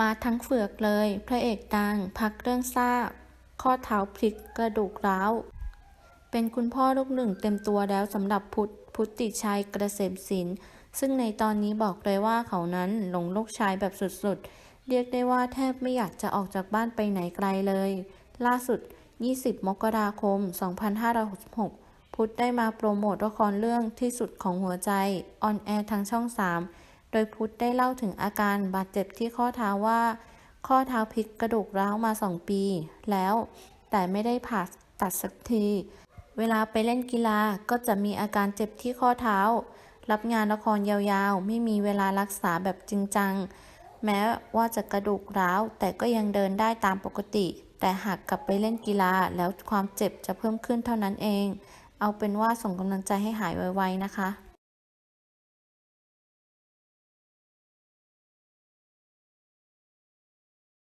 มาทั้งเฟือกเลย พระเอกดัง พักเรื่องซ่าข้อเท้าพลิกกระดูกร้าว เป็นคุณพ่อลูกหนึ่งเต็มตัวแล้วสำหรับพุทธพุทธิชัยเกษมศิลป์ซึ่งในตอนนี้บอกเลยว่าเขานั้นหลงลูกชายแบบสุดๆ เรียกได้ว่าแทบไม่อยากจะออกจากบ้านไปไหนไกลเลย ล่าสุด 20 มกราคม 2566 พุทธได้มาโปรโมทละครเรื่องที่สุดของหัวใจ ออนแอร์ทางช่อง 3 โดยพุทธได้เล่าถึงอาการบาดเจ็บที่ข้อเท้าว่า ข้อเท้าพลิกกระดูกร้าวมา2ปี แล้ว แต่ไม่ได้ผ่าตัดสักที เวลาไปเล่นกีฬาก็จะมีอาการเจ็บที่ข้อเท้า รับงานละครยาวๆ ไม่มีเวลารักษาแบบจริงจัง แม้ว่าจะกระดูกร้าว แต่ก็ยังเดินได้ตามปกติ แต่หากกลับไปเล่นกีฬาแล้วความเจ็บจะเพิ่มขึ้นเท่านั้นเอง เอาเป็นว่าส่งกำลังใจให้หายไวๆนะคะ